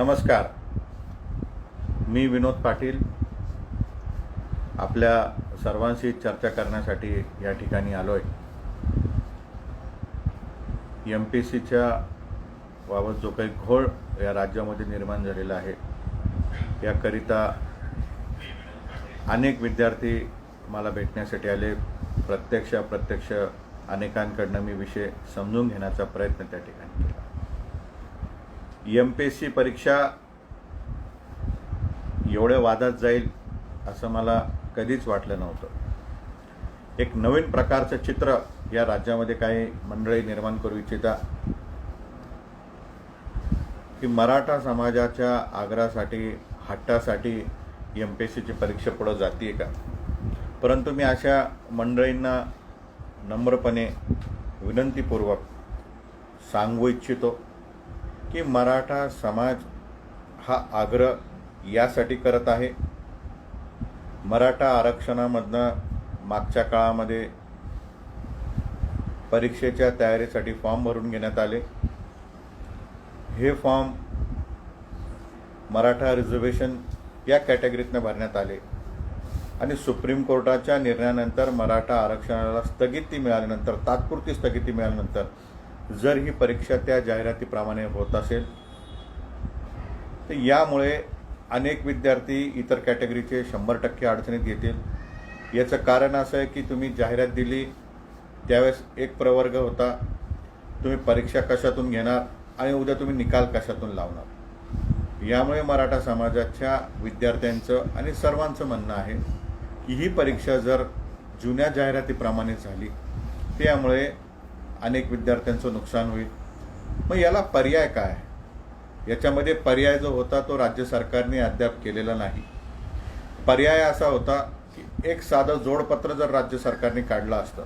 नमस्कार. मी विनोद पाटील. आपल्या सर्वांशी चर्चा करण्यासाठी या ठिकाणी आलो आहे एम पी सीच्या बाबत जो काही घोळ या राज्यामध्ये निर्माण झालेला आहे याकरिता अनेक विद्यार्थी मला भेटण्यासाठी आले. प्रत्यक्ष अप्रत्यक्ष अनेकांकडनं मी विषय समजून घेण्याचा प्रयत्न त्या ठिकाणी केला. एम पी एस सी परीक्षा एवढ्या वादात जाईल असं मला कधीच वाटलं नव्हतं. एक नवीन प्रकारचं चित्र या राज्यामध्ये काही मंडळी निर्माण करू इच्छिता की मराठा समाजाच्या आग्रहासाठी हट्टासाठी एम पी एस सीची परीक्षा पुढं जाते का? परंतु मी अशा मंडळींना नम्रपणे विनंतीपूर्वक सांगू इच्छितो. की मराठा समाज हा आग्रह यासाठी करत आहे. मराठा आरक्षणामधनं मागच्या काळामध्ये परीक्षेच्या तयारीसाठी फॉर्म भरून घेण्यात आले. हे फॉर्म मराठा रिझर्वेशन या कॅटेगरीतनं भरण्यात आले. आणि सुप्रीम कोर्टाच्या निर्णयानंतर मराठा आरक्षणाला स्थगिती मिळाल्यानंतर तात्पुरती स्थगिती मिळाल्यानंतर जर ही परीक्षा त्या जाहिरातीप्रमाणे होत असेल तर यामुळे अनेक विद्यार्थी इतर कॅटेगरीचे शंभर टक्के अडचणीत येतील. याचं कारण असं आहे की तुम्ही जाहिरात दिली त्यावेळेस एक प्रवर्ग होता. तुम्ही परीक्षा कशातून घेणार आणि उद्या तुम्ही निकाल कशातून लावणार? यामुळे मराठा समाजाच्या विद्यार्थ्यांचं आणि सर्वांचं म्हणणं आहे की ही परीक्षा जर जुन्या जाहिरातीप्रमाणे झाली त्यामुळे अनेक विद्यार्थ्यांचं नुकसान होईल. मग याला पर्याय काय? याच्यामध्ये पर्याय जो होता तो राज्य सरकारने अद्याप केलेला नाही. पर्याय असा होता की एक साधं जोडपत्र जर राज्य सरकारने काढलं असतं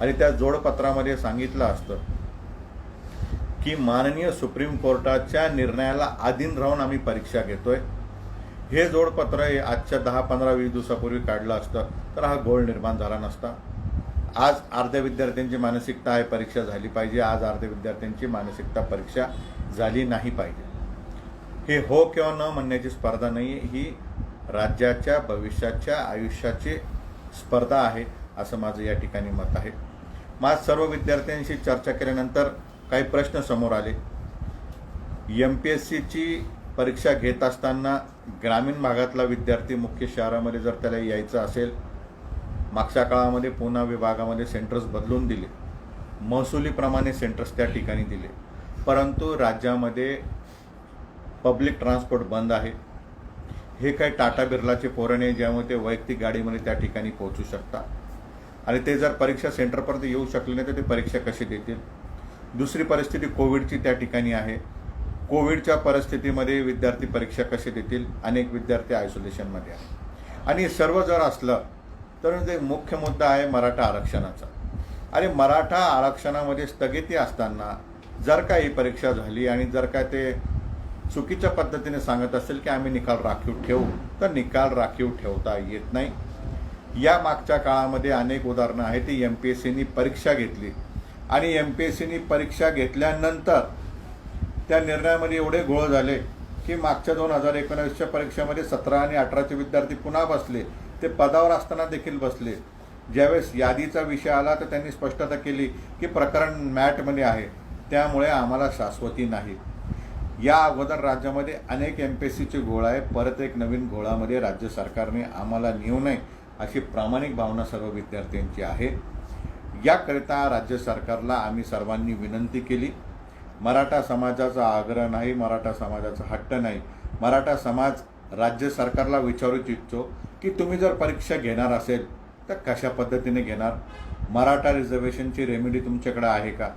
आणि त्या जोडपत्रामध्ये सांगितलं असतं की माननीय सुप्रीम कोर्टाच्या निर्णयाला अधीन राहून आम्ही परीक्षा घेतोय. हे जोडपत्र हे आजच्या दहा पंधरा वीस दिवसापूर्वी काढलं असतं तर हा घोळ निर्माण झाला नसता. आज अर्ध्या विद्यार्थ्यांची मानसिकता आहे परीक्षा झाली पाहिजे. आज अर्ध्या विद्यार्थ्यांची मानसिकता परीक्षा झाली नाही पाहिजे. हे हो किंवा न म्हणण्याची स्पर्धा नाही ही राज्याच्या भविष्याच्या आयुष्याची स्पर्धा आहे असं माझं या ठिकाणी मत आहे. माझ सर्व विद्यार्थ्यांशी चर्चा केल्यानंतर काही प्रश्न समोर आले. एम पी एस सीची परीक्षा घेत असताना ग्रामीण भागातला विद्यार्थी मुख्य शहरामध्ये जर त्याला यायचं असेल मागच्या काळामध्ये पुणा विभागामध्ये सेंटर्स बदलून दिले. महसुलीप्रमाणे सेंटर्स त्या ठिकाणी दिले. परंतु राज्यामध्ये पब्लिक ट्रान्सपोर्ट बंद आहे. हे काही टाटा बिर्लाचे पोरणे ज्यामुळे ते वैयक्तिक गाडीमध्ये त्या ठिकाणी पोहोचू शकतात. आणि ते जर परीक्षा सेंटरपर्यंत येऊ शकले नाही तर ते परीक्षा कशी देतील? दुसरी परिस्थिती कोविडची त्या ठिकाणी आहे. कोविडच्या परिस्थितीमध्ये विद्यार्थी परीक्षा कशी देतील? अनेक विद्यार्थी आयसोलेशनमध्ये आहे आणि सर्व जर असलं तर ते मुख्य मुद्दा आहे मराठा आरक्षणाचा. आणि मराठा आरक्षणामध्ये स्थगिती असताना जर का ही परीक्षा झाली आणि जर का ते चुकीच्या पद्धतीने सांगत असेल की आम्ही निकाल राखीव ठेवू तर निकाल राखीव ठेवता येत नाही. या मागच्या काळामध्ये अनेक उदाहरणं आहेत. ती एम पी एस सीनी परीक्षा घेतली. आणि एम पी एस सीनी परीक्षा घेतल्यानंतर त्या निर्णयामध्ये एवढे घोळ झाले की मागच्या दोन हजार एकोणावीसच्या परीक्षेमध्ये सतरा आणि अठराचे विद्यार्थी पुन्हा बसले. ते पदावर असताना देखील बसले. ज्यावेळेस यादीचा विषय आला तर त्यांनी स्पष्टता केली की प्रकरण मॅटमध्ये आहे. त्यामुळे आम्हाला शाश्वती नाही. या अगोदर राज्यामध्ये अनेक एम पी एस सीचे घोळ आहे परत एक नवीन घोळामध्ये राज्य सरकारने आम्हाला नेऊ नये अशी प्रामाणिक भावना सर्व विद्यार्थ्यांची आहे. याकरिता राज्य सरकारला आम्ही सर्वांनी विनंती केली. मराठा समाजाचा आग्रह नाही मराठा समाजाचा हट्ट नाही. मराठा समाज राज्य सरकारला विचारूच इच्छितो. की तुम्ही जर परीक्षा घेणार असेल तर कशा पद्धतीने घेणार? मराठा रिझर्वेशनची रेमेडी तुमच्याकडे आहे का?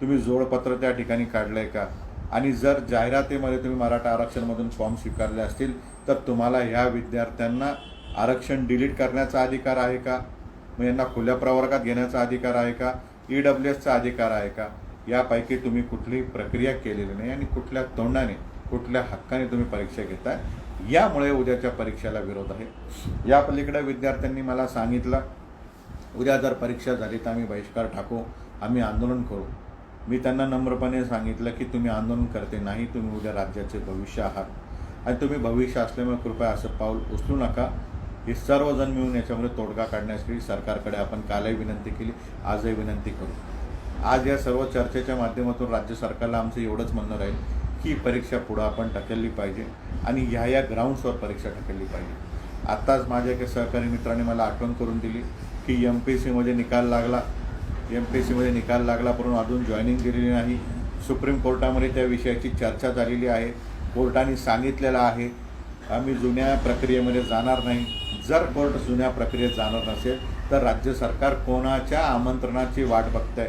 तुम्ही जोडपत्र त्या ठिकाणी काढलं आहे का? आणि जर जाहिरातीमध्ये तुम्ही मराठा आरक्षणमधून फॉर्म स्वीकारले असतील तर तुम्हाला ह्या विद्यार्थ्यांना आरक्षण डिलीट करण्याचा अधिकार आहे का? मग यांना खुल्या प्रवर्गात घेण्याचा अधिकार आहे का? ई डब्ल्यू एसचा अधिकार आहे का? यापैकी तुम्ही कुठलीही प्रक्रिया केलेली नाही आणि कुठल्या तोंडाने कुठल्या हक्काने तुम्ही परीक्षा घेताय यामुळे उद्याच्या परीक्षेला विरोध आहे. या पलीकडे विद्यार्थ्यांनी मला सांगितलं उद्या जर परीक्षा झाली तर आम्ही बहिष्कार टाकू आम्ही आंदोलन करू. मी त्यांना नम्रपणे सांगितलं की तुम्ही आंदोलन करते नाही तुम्ही उद्या राज्याचे भविष्य आहात. आणि तुम्ही भविष्य असल्यामुळे कृपया असं पाऊल उचलू नका. हे सर्वजण मिळून याच्यामध्ये तोडगा काढण्यासाठी सरकारकडे आपण कालही विनंती केली आजही विनंती करू. आज या सर्व चर्चेच्या माध्यमातून राज्य सरकारला आमचं एवढंच म्हणणं राहील की परीक्षा पुढं आपण ढकलली पाहिजे. आणि ह्या या ग्राउंड्सवर परीक्षा ढकलली पाहिजे. आत्ताच माझ्या एका सहकारी मित्राने मला आठवण करून दिली की एम पी सीमध्ये निकाल लागला. एम पी सीमध्ये निकाल लागला परंतु अजून जॉईनिंग दिलेली नाही. सुप्रीम कोर्टामध्ये त्या विषयाची चर्चा झालेली आहे. कोर्टाने सांगितलेलं आहे आम्ही जुन्या प्रक्रियेमध्ये जाणार नाही. जर कोर्ट जुन्या प्रक्रियेत जाणार नसेल तर राज्य सरकार कोणाच्या आमंत्रणाची वाट बघतंय?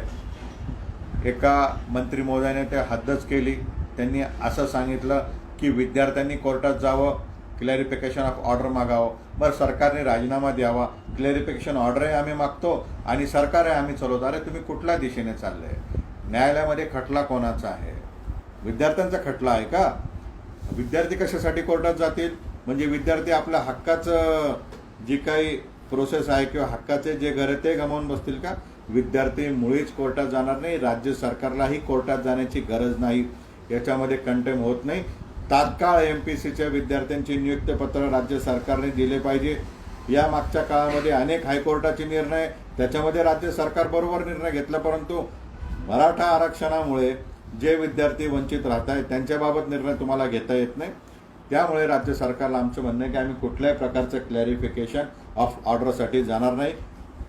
एका मंत्री महोदयाने ते हद्दच केली. त्यांनी असं सांगितलं की विद्यार्थ्यांनी कोर्टात जावं क्लॅरिफिकेशन ऑफ ऑर्डर मागावं. बरं सरकारने राजीनामा द्यावा. क्लॅरिफिकेशन ऑर्डरही आम्ही मागतो आणि सरकारही आम्ही चालवतो. अरे तुम्ही कुठल्या दिशेने चालले? न्यायालयामध्ये खटला कोणाचा आहे? विद्यार्थ्यांचा खटला आहे का? विद्यार्थी कशासाठी कोर्टात जातील? म्हणजे विद्यार्थी आपल्या हक्काचं जी काही प्रोसेस आहे किंवा हक्काचे जे घर आहे ते गमावून बसतील का? विद्यार्थी मुळीच कोर्टात जाणार नाही. राज्य सरकारलाही कोर्टात जाण्याची गरज नाही. याच्यामध्ये कंटेम होत नाही. तात्काळ एम पी सीच्या विद्यार्थ्यांची नियुक्तीपत्र राज्य सरकारने दिले पाहिजे. या मागच्या काळामध्ये अनेक हायकोर्टाचे निर्णय त्याच्यामध्ये राज्य सरकार बरोबर निर्णय घेतला परंतु मराठा आरक्षणामुळे जे विद्यार्थी वंचित राहत आहेत त्यांच्याबाबत निर्णय तुम्हाला घेता येत नाही. त्यामुळे राज्य सरकारला आमचं म्हणणं आहे की आम्ही कुठल्याही प्रकारचं क्लॅरिफिकेशन ऑफ ऑर्डरसाठी जाणार नाही.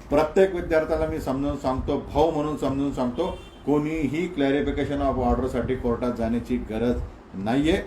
प्रत्येक विद्यार्थ्याला मी समजून सांगतो भाऊ म्हणून समजून सांगतो कोणीही क्लॅरिफिकेशन ऑफ ऑर्डरसाठी कोर्टात जाण्याची गरज नाही आहे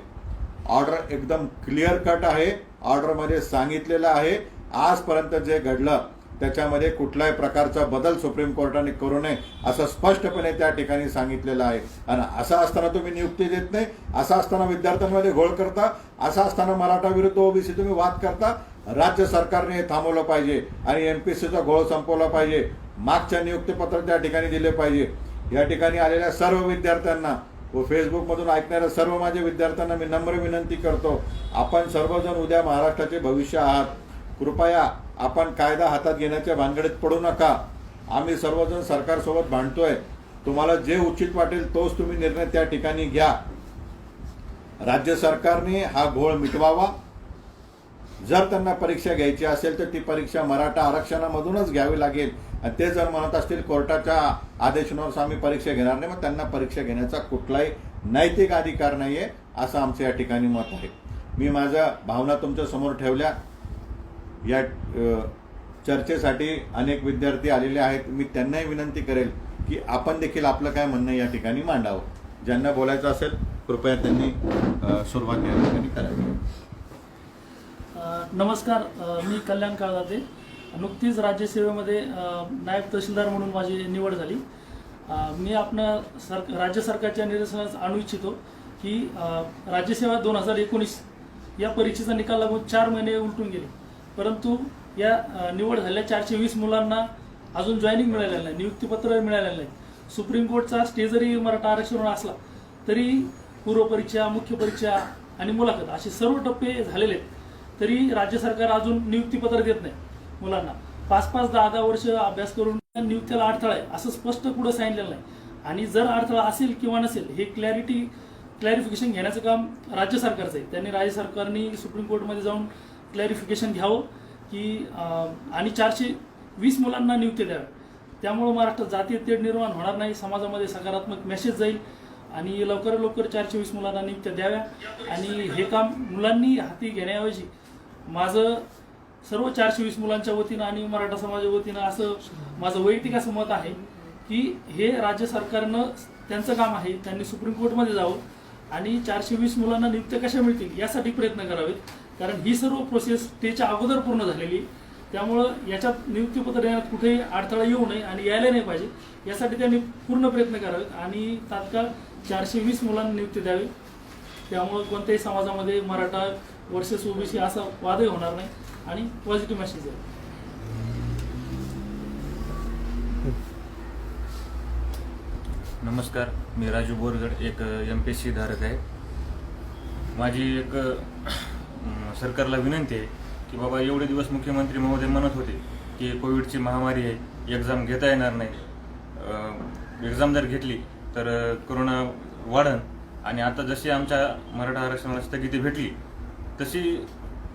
ऑर्डर एकदम क्लिअर कट आहे. ऑर्डरमध्ये सांगितलेलं आहे. आजपर्यंत जे घडलं त्याच्यामध्ये कुठल्याही प्रकारचा बदल सुप्रीम कोर्टाने करू नये असं स्पष्टपणे त्या ठिकाणी सांगितलेलं आहे. आणि असं असताना तुम्ही नियुक्ती देत नाही असं असताना विद्यार्थ्यांमध्ये घोळ करता असं असताना मराठा विरुद्ध ओबीसी तुम्ही वाद करता राज्य सरकारने हे थांबवलं पाहिजे आणि एम पी सीचा घोळ संपवला पाहिजे. मागच्या नियुक्तीपत्र त्या ठिकाणी दिले पाहिजे. या ठिकाणी आलेल्या सर्व विद्यार्थ्यांना व फेसबुकमधून ऐकणाऱ्या सर्व माझ्या विद्यार्थ्यांना मी नम्र विनंती करतो आपण सर्वजण उद्या महाराष्ट्राचे भविष्य आहात. कृपया आपण कायदा हातात घेण्याच्या भानगडीत पडू नका. आम्ही सर्वजण सरकारसोबत भांडतोय. तुम्हाला जे उचित वाटेल तोच तुम्ही निर्णय त्या ठिकाणी घ्या. राज्य सरकारने हा घोळ मिटवावा. जर त्यांना परीक्षा घ्यायची असेल तर ती परीक्षा मराठा आरक्षणामधूनच घ्यावी लागेल. आणि ते जर म्हणत असतील कोर्टाच्या आदेशानुसार आम्ही परीक्षा घेणार नाही मग त्यांना परीक्षा घेण्याचा कुठलाही नैतिक अधिकार नाही आहे असं आमचं या ठिकाणी मत आहे. मी माझ्या भावना तुमच्यासमोर ठेवल्या. या चर्चेसाठी अनेक विद्यार्थी आलेले आहेत. मी त्यांनाही विनंती करेल की आपण देखील आपलं काय म्हणणं या ठिकाणी मांडावं. ज्यांना बोलायचं असेल कृपया त्यांनी सुरुवात या ठिकाणी करावी. नमस्कार मी कल्याण काळदाते. नुकतीच राज्यसेवेमध्ये नायब तहसीलदार म्हणून माझी निवड झाली. मी आपण सर राज्य सरकारच्या निदर्शनास आणू इच्छितो की राज्यसेवा दोन हजार एकोणीस या परीक्षेचा निकाल लागून चार महिने उलटून गेले. परंतु या निवड झालेल्या चारशे वीस मुलांना अजून जॉईनिंग मिळालेलं नाही नियुक्तीपत्र मिळालेलं नाही. सुप्रीम कोर्टचा स्टे जरी मराठा आरक्षण असला तरी पूर्वपरीक्षा मुख्य परीक्षा आणि मुलाखत असे सर्व टप्पे झालेले आहेत. तरी राज्य सरकार अजून नियुक्तीपत्र देत नाही मुलांना. पाच पाच दहा दहा वर्ष अभ्यास करून नियुक्तीला अडथळा आहे असं स्पष्ट पुढे सांगितलेलं नाही. आणि जर अडथळा असेल किंवा नसेल हे क्लॅरिटी क्लॅरिफिकेशन घेण्याचं काम राज्य सरकारचं आहे. त्यांनी राज्य सरकारने सुप्रीम कोर्टमध्ये जाऊन क्लॅरिफिकेशन घ्यावं की आणि चारशे वीस मुलांना नियुक्ती द्याव्या त्यामुळं महाराष्ट्रात जातीय तेढ निर्माण होणार नाही समाजामध्ये सकारात्मक मेसेज जाईल आणि लवकर लवकर चारशे वीस मुलांना नियुक्त्या द्याव्या. आणि हे काम मुलांनी हाती घेण्याऐवजी माझं सर्व चारशे वीस मुलांच्या वतीनं आणि मराठा समाजाच्या वतीनं असं माझं वैयक्तिक असं मत आहे की हे राज्य सरकारनं त्यांचं काम आहे त्यांनी सुप्रीम कोर्टमध्ये जावं आणि चारशे वीस मुलांना नियुक्त कशा मिळतील यासाठी प्रयत्न करावेत. कारण ही सर्व प्रोसेस स्टेच्या अगोदर पूर्ण झालेली त्यामुळं याच्यात नियुक्तीपत्र देण्यात कुठेही अडथळा येऊ नये आणि यायला नाही पाहिजे. यासाठी त्यांनी पूर्ण प्रयत्न करावेत आणि तात्काळ चारशे वीस मुलांना नियुक्ती द्यावी. त्यामुळं कोणत्याही समाजामध्ये मराठा वर्सेस ओबीसी असा वादही होणार नाही आणि पॉझिटिव्ह मेसेज आहे. नमस्कार मी राजू बोरगड एक एम पी सी धारक आहे. माझी एक सरकारला विनंती आहे की बाबा एवढे दिवस मुख्यमंत्री महोदय म्हणत होते की कोविडची महामारी आहे एक्झाम घेता येणार नाही. एक्झाम जर घेतली तर करोना वाढन आणि आता जशी आमच्या मराठा आरक्षणाला स्थगिती भेटली तशी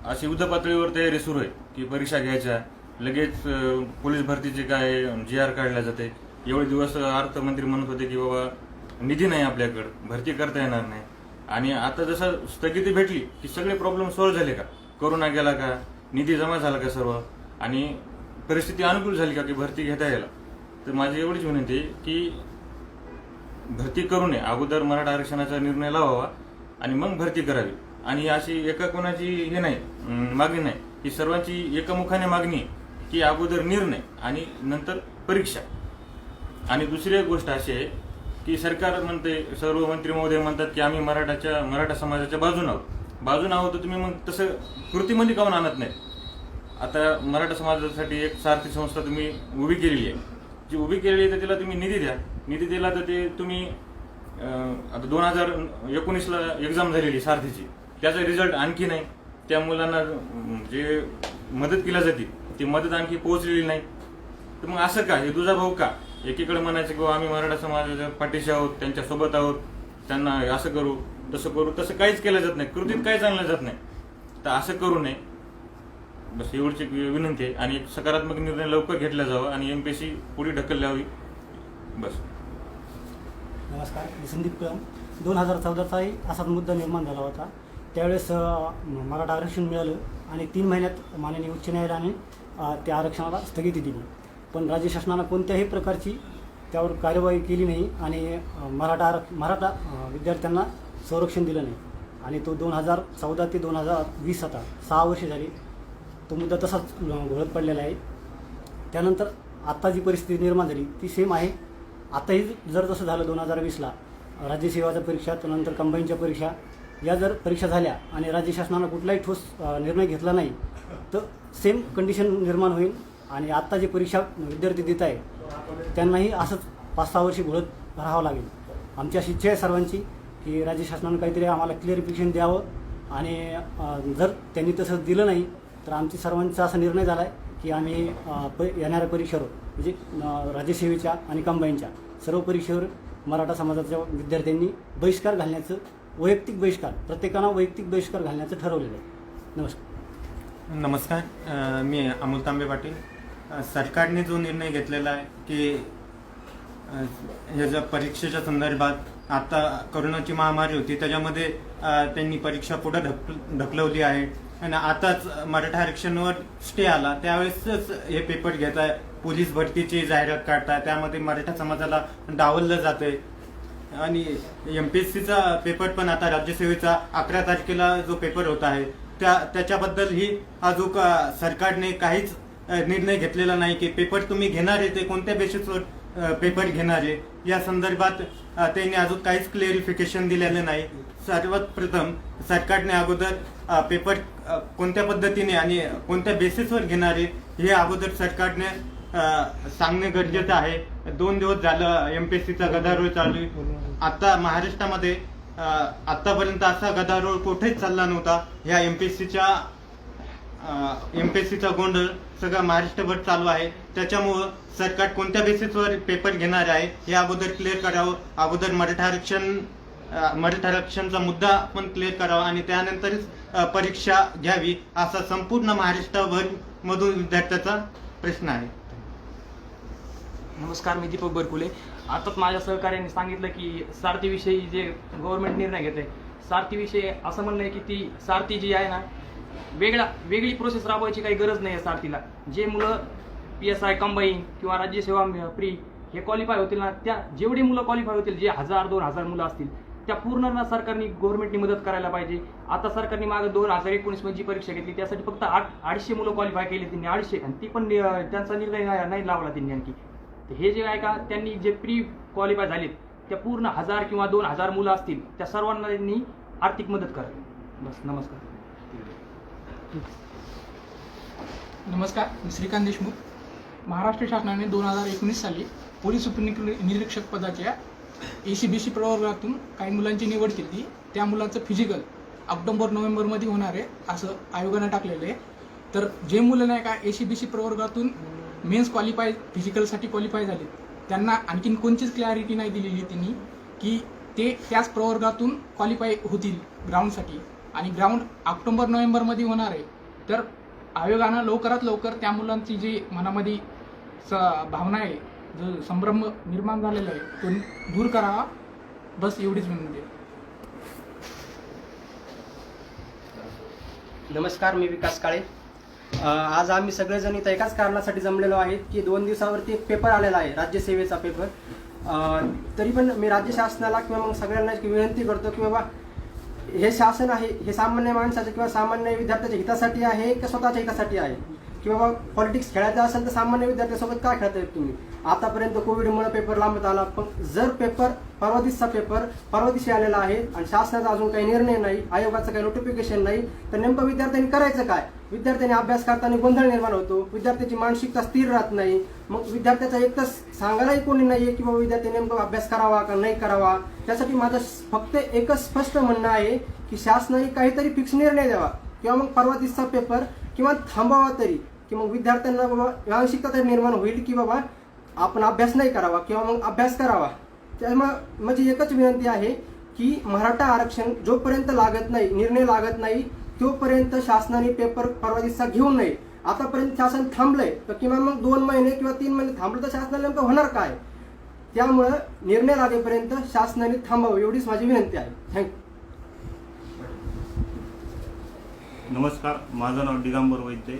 अशी युद्ध पातळीवर तयारी सुरू आहे की परीक्षा घ्यायच्या लगेच पोलीस भरतीचे काय जी आर काढल्या जाते. एवढे दिवस अर्थमंत्री म्हणत होते की बाबा निधी नाही आपल्याकडं भरती करता येणार नाही. आणि आता जसं स्थगिती भेटली की सगळे प्रॉब्लेम सॉल्व्ह झाले का? करोना गेला का? निधी जमा झाला का सर्व? आणि परिस्थिती अनुकूल झाली का की भरती घेता यायला? तर माझी एवढीच विनंती आहे की भरती करू नये. अगोदर मराठा आरक्षणाचा निर्णय लावावा आणि मग भरती करावी. आणि अशी एका कोणाची हे नाही मागणी नाही. ही सर्वांची एकमुखाने मागणी आहे की अगोदर निर्णय आणि नंतर परीक्षा. आणि दुसरी एक गोष्ट अशी आहे की सरकार म्हणते सर्व मंत्री महोदय म्हणतात की आम्ही मराठाच्या मराठा समाजाच्या बाजून आहोत. बाजून आहोत तर तुम्ही मग तसं कृतीमध्ये काऊन आणत नाही आता मराठा समाजासाठी एक सारथी संस्था तुम्ही उभी केलेली आहे. जी उभी केलेली आहे तर तिला तुम्ही निधी द्या. निधी दिला तर ते तुम्ही आता दोन हजार एकोणीसला एक्झाम झालेली सारथीची. त्याचा रिझल्ट आणखी नाही. त्या मुलांना जे मदत केल्या जाते ती मदत आणखी पोहोचलेली नाही. तर मग असं का? हे तुझा भाऊ का? एकीकडे म्हणायचं की आम्ही मराठा समाजाच्या पाठीशी आहोत त्यांच्यासोबत आहोत त्यांना असं करू तसं करू. तसं काहीच केलं जात नाही. कृतीत काहीच आणलं जात नाही. तर असं करू नये. बस एवढीची विनंती आहे. आणि सकारात्मक निर्णय लवकर घेतला जावा आणि एम पी सी पुढे ढकलली हवी बस. नमस्कार. मी संदीप कळम दोन हजार चौदाचाही असाच मुद्दा निर्माण झाला होता. त्यावेळेस मला मराठा आरक्षण मिळालं आणि तीन महिन्यात माननीय उच्च न्यायालयाने त्या आरक्षणाला स्थगिती दिली. पण राज्य शासनानं कोणत्याही प्रकारची त्यावर कार्यवाही केली नाही आणि मराठा आरक्ष मराठा विद्यार्थ्यांना संरक्षण दिलं नाही. आणि तो दोन हजार चौदा ते दोन हजार वीस आता सहा वर्षे झाली. तो मुद्दा तसाच घोळत पडलेला आहे. त्यानंतर आत्ता जी परिस्थिती निर्माण झाली ती सेम आहे. आताही जर तसं झालं दोन हजार वीसला राज्यसेवाच्या परीक्षा त्यानंतर कंबाईनच्या परीक्षा या जर परीक्षा झाल्या आणि राज्य शासनानं कुठलाही ठोस निर्णय घेतला नाही तर सेम कंडिशन निर्माण होईल आणि आत्ता जी परीक्षा विद्यार्थी देत आहे त्यांनाही असंच पाच सहा वर्षी घोळत राहावं लागेल. आमची अशी इच्छा आहे सर्वांची की राज्य शासनानं काहीतरी आम्हाला क्लिअरिफिकेशन द्यावं आणि जर त्यांनी तसं दिलं नाही तर आमची सर्वांचा असा निर्णय झाला आहे की आम्ही प येणाऱ्या परीक्षेवर म्हणजे राज्यसेवेच्या आणि कंबाईनच्या सर्व परीक्षेवर मराठा समाजाच्या विद्यार्थ्यांनी बहिष्कार घालण्याचं वैयक्तिक बहिष्कार प्रत्येकानं वैयक्तिक बहिष्कार घालण्याचं ठरवलेलं आहे. नमस्कार. नमस्कार मी अमोल तांबे पाटील. सरकारने जो निर्णय घेतलेला आहे की ह्याच्या परीक्षेच्या संदर्भात आता करोनाची महामारी होती त्याच्यामध्ये त्यांनी परीक्षा पुढे ढक ढकलवली आहे. आणि आताच मराठा आरक्षणावर स्टे आला त्यावेळेसच हे पेपर घेत आहे पोलीस भरतीची जाहिरात काढताय त्यामध्ये मराठा समाजाला डावललं जाते आणि एम पी एस सीचा पेपर पण आता राज्यसेवेचा अकरा तारखेला जो पेपर होत आहे त्या त्याच्याबद्दल ही अजून का सरकारने काहीच निर्णय घेतलेला नाही की पेपर तुम्ही घेणार आहे ते कोणत्या बेसिसवर पेपर घेणार आहे? या संदर्भात त्यांनी अजून काहीच क्लिअरिफिकेशन दिलेलं नाही. सर्वात प्रथम सरकारने अगोदर पेपर कोणत्या पद्धतीने आणि कोणत्या बेसिसवर घेणार आहे हे अगोदर सरकारने सांगणे गरजेचं आहे. दोन दिवस झालं एमपीएससीचा गदारोळ चालू आहे. आता महाराष्ट्रामध्ये आतापर्यंत असा गदारोळ कुठेच चालला नव्हता. ह्या एमपीएससीच्या एमपीएससीचा गोंधळ सगळा महाराष्ट्रभर चालू आहे. त्याच्यामुळं सरकार कोणत्या बेसिसवर पेपर घेणार आहे हे अगोदर क्लिअर करावं. अगोदर मराठा आरक्षण मराठा आरक्षणचा मुद्दा पण क्लिअर करावा आणि त्यानंतरच परीक्षा घ्यावी असा संपूर्ण महाराष्ट्रभर मधून विद्यार्थ्याचा प्रश्न आहे. नमस्कार मी दीपक बरकुले. आताच माझ्या सहकार्याने सांगितलं की सारथीविषयी जे गव्हर्नमेंट निर्णय घेते सारथीविषयी असं म्हणणं आहे की ती सारथी जी आहे ना वेगळा वेगळी प्रोसेस राबवायची काही गरज नाही आहे सारथीला. जे मुलं पी एस आय कंबाईन किंवा राज्यसेवा प्री हे क्वालिफाय होतील ना त्या जेवढी मुलं क्वालिफाय होतील जे हजार दोन हजार मुलं असतील त्या पूर्ण सरकारने गव्हर्नमेंटनी मदत करायला पाहिजे. आता सरकारने मागे दोन हजार एकोणीसमध्ये जी परीक्षा घेतली त्यासाठी फक्त आठ अडीचशे मुलं क्वालिफाय केली त्यांनी अडीचशे आणि ती पण नि- त्यांचा निर्णय नाही- लावला त्यांनी आणखी. हे जे आहे का त्यांनी जे प्री क्वालिफाय झालेत त्या पूर्ण हजार किंवा दोन हजार मुलं असतील त्या सर्वांना त्यांनी आर्थिक मदत करावी बस नमस्कार. नमस्कार मी श्रीकांत देशमुख. महाराष्ट्र शासनाने दोन हजार एकोणीस साली पोलीस उपनिरीक्षक पदाच्या ए सी बी सी प्रवर्गातून काही मुलांची निवड केली. त्या मुलांचं फिजिकल ऑक्टोबर नोव्हेंबरमध्ये होणार आहे असं आयोगानं टाकलेलं आहे. तर जे मुलं नाही का ए सी बी सी प्रवर्गातून मेन्स क्वालिफाय फिजिकलसाठी क्वालिफाय झाले. त्यांना आणखीन कोणतीच क्लॅरिटी नाही दिलेली त्यांनी की ते त्याच प्रवर्गातून क्वालिफाय होतील ग्राउंडसाठी आणि ग्राउंड ऑक्टोबर नोव्हेंबरमध्ये होणार आहे. तर आयोगानं लवकरात लवकर त्या मुलांची जी मनामध्ये स भावना आहे जो संभ्रम निर्माण झालेला आहे तो दूर करावा. बस एवढीच विनंती आहे. नमस्कार मी विकास काळे. आज आम्ही सगळेजण इथं एकाच कारणासाठी जमलेलो आहेत की दोन दिवसावरती एक पेपर आलेला आहे राज्यसेवेचा पेपर तरी पण मी राज्य शासनाला किंवा मग सगळ्यांना एक विनंती करतो की बाबा हे शासन आहे हे सामान्य माणसाच्या किंवा सामान्य विद्यार्थ्याच्या हितासाठी आहे का स्वतःच्या हितासाठी आहे? की बाबा पॉलिटिक्स खेळायचं असेल तर सामान्य विद्यार्थ्यासोबत काय येत तुम्ही? आतापर्यंत कोविडमुळे पेपर लांबत आला पण जर पेपर परवा दिवसचा पेपर परवा दिवशी आलेला आहे आणि शासनाचा अजून काही निर्णय नाही आयोगाचं काही नोटिफिकेशन नाही तर नेमकं विद्यार्थ्यांनी करायचं काय? विद्यार्थ्यांनी अभ्यास करताना गोंधळ निर्माण होतो विद्यार्थ्याची मानसिकता स्थिर राहत नाही मग विद्यार्थ्याचा एक तर सांगायलाही कोणी नाहीये की बाबा विद्यार्थी नेमकं अभ्यास करावा का नाही करावा? त्यासाठी माझं फक्त एकच स्पष्ट म्हणणं आहे की शासनाने काहीतरी फिक्स निर्णय द्यावा किंवा मग परवा दिवसचा पेपर किंवा थांबावा तरी की मग विद्यार्थ्यांना बाबा मानसिकता तरी निर्माण होईल की बाबा आपण अभ्यास नाही करावा किंवा मग अभ्यास करावा. त्यामुळे माझी एकच विनंती आहे की मराठा आरक्षण जोपर्यंत लागत नाही निर्णय लागत नाही तोपर्यंत शासनाने पेपर परवा दिवसा घेऊ नये. आतापर्यंत शासन थांबलंय तर किंवा मग दोन महिने किंवा तीन महिने थांबलं तर शासनाला नेमकं होणार काय? त्यामुळं निर्णय लागेपर्यंत शासनाने थांबावं एवढीच माझी विनंती आहे. थँक्यू नमस्कार माझं नाव दिगंबर वैद्य.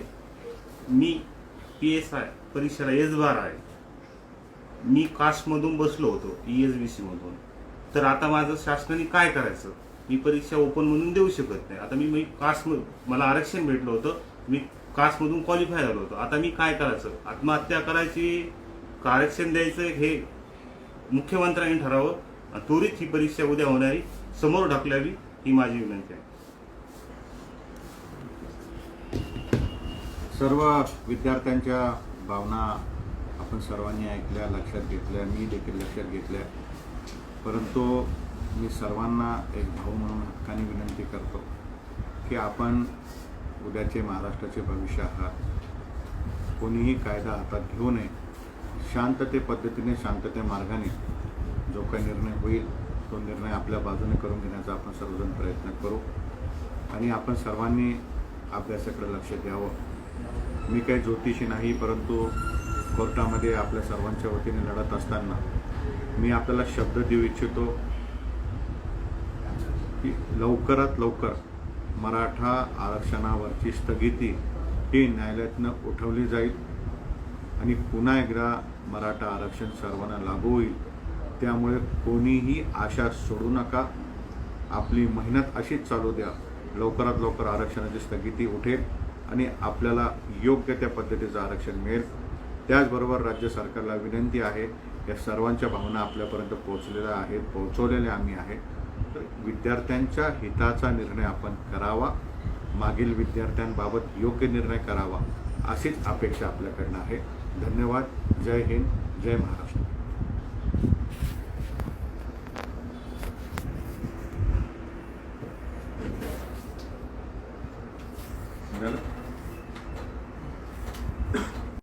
मी पी एस आय परीक्षेला एस बार आहे. मी कास्टमधून बसलो होतो ई एस बी सीमधून तर आता माझं शासनाने काय करायचं? मी परीक्षा ओपन म्हणून देऊ शकत नाही. आता मी मी कास्ट मला आरक्षण भेटलं होतं. मी कास्टमधून क्वालिफाय झालो होतो. आता मी काय करायचं? आत्महत्या करायची का आरक्षण द्यायचं हे मुख्यमंत्र्यांनी ठरावं. त्वरित ही परीक्षा उद्या होणारी समोर ढकलावी ही माझी विनंती आहे. सर्व विद्यार्थ्यांच्या भावना आपण सर्वांनी ऐकल्या लक्षात घेतल्या मी देखील लक्षात घेतल्या. परंतु मी सर्वांना एक भाऊ म्हणून हक्काने विनंती करतो की आपण उद्याचे महाराष्ट्राचे भविष्य आहात. कोणीही कायदा हातात घेऊ नये. शांतते पद्धतीने शांतते मार्गाने जो काही निर्णय होईल तो निर्णय आपल्या बाजूने करून घेण्याचा आपण सर्वजण प्रयत्न करू. आणि आपण सर्वांनी अभ्यासाकडे लक्ष द्यावं. मी काही ज्योतिषी नाही परंतु कोर्टामध्ये आपल्या सर्वांच्या वतीने लढत असताना मी आपल्याला शब्द देऊ इच्छितो की लवकरात लवकर मराठा आरक्षणावरची स्थगिती ही न्यायालयातनं उठवली जाईल आणि पुन्हा एकदा मराठा आरक्षण सर्वांना लागू होईल. त्यामुळे कोणीही आशा सोडू नका. आपली मेहनत अशीच चालू द्या. लवकरात लवकर आरक्षणाची स्थगिती उठेल आणि आपल्याला योग्य त्या पद्धतीचं आरक्षण मिळेल. त्याचबरोबर राज्य सरकारला विनंती आहे या सर्वांच्या भावना आपल्यापर्यंत पोहोचलेल्या आहेत पोहोचवलेल्या आम्ही आहे तर विद्यार्थ्यांच्या हिताचा निर्णय आपण करावा मागील विद्यार्थ्यांबाबत योग्य निर्णय करावा अशीच अपेक्षा आपल्याकडनं आहे. धन्यवाद. जय हिंद. जय महाराष्ट्र.